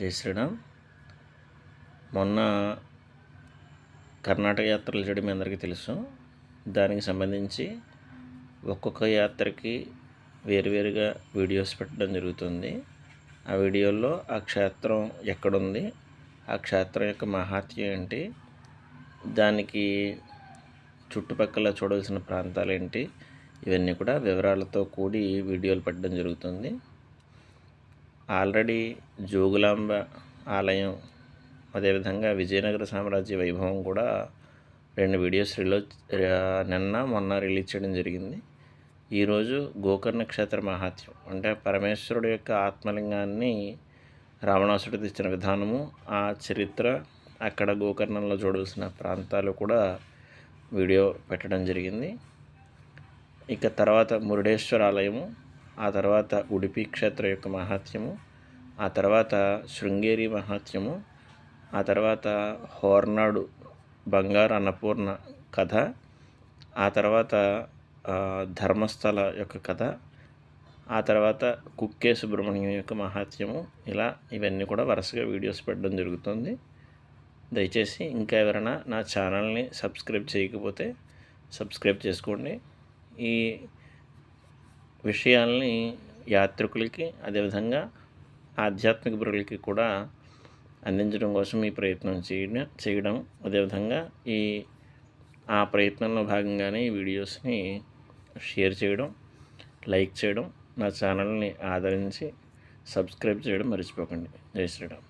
జై శ్రీరామ్. మొన్న కర్ణాటక యాత్రలు చేయడం మీ అందరికీ తెలుసు. దానికి సంబంధించి ఒక్కొక్క యాత్రకి వేరువేరుగా వీడియోస్ పెట్టడం జరుగుతుంది. ఆ వీడియోల్లో ఆ క్షేత్రం ఎక్కడుంది ఆ క్షేత్రం యొక్క మహాత్యం ఏంటి దానికి చుట్టుపక్కల చూడవలసిన ప్రాంతాలు ఏంటి ఇవన్నీ కూడా వివరాలతో కూడి వీడియోలు పెట్టడం జరుగుతుంది. ఆల్రెడీ జోగులాంబ ఆలయం అదేవిధంగా విజయనగర సామ్రాజ్య వైభవం కూడా రెండు వీడియోస్ రిలీజ్ నిన్న మొన్న రిలీజ్ చేయడం జరిగింది. ఈరోజు గోకర్ణ క్షేత్ర మహాత్యం అంటే పరమేశ్వరుడు యొక్క ఆత్మలింగాన్ని రావణాసుడు తెచ్చిన విధానము ఆ చరిత్ర అక్కడ గోకర్ణంలో చూడాల్సిన ప్రాంతాలు కూడా వీడియో పెట్టడం జరిగింది. ఇక తర్వాత మురుడేశ్వర ఆలయము ఆ తర్వాత ఉడిపి క్షేత్ర యొక్క మహాత్యము ఆ తర్వాత శృంగేరి మహాత్యము ఆ తర్వాత హోర్నాడు బంగారు అన్నపూర్ణ కథ ఆ తర్వాత ధర్మస్థల యొక్క కథ ఆ తర్వాత కుక్కే సుబ్రహ్మణ్యం యొక్క మహాత్యము ఇలా ఇవన్నీ కూడా వరుసగా వీడియోస్ పెట్టడం జరుగుతుంది. దయచేసి ఇంకా ఎవరైనా నా ఛానల్ని సబ్స్క్రైబ్ చేయకపోతే సబ్స్క్రైబ్ చేసుకోండి. ఈ విషయాల్ని యాత్రికులకి అదేవిధంగా ఆధ్యాత్మిక పురులకి కూడా అందించడం కోసం ఈ ప్రయత్నం చేయడం చేయడం. అదేవిధంగా ఈ ఆ ప్రయత్నంలో భాగంగానే ఈ వీడియోస్ని షేర్ చేయడం లైక్ చేయడం నా ఛానల్ని ఆదరించి సబ్స్క్రైబ్ చేయడం మర్చిపోకండి. జై శ్రీరామ్.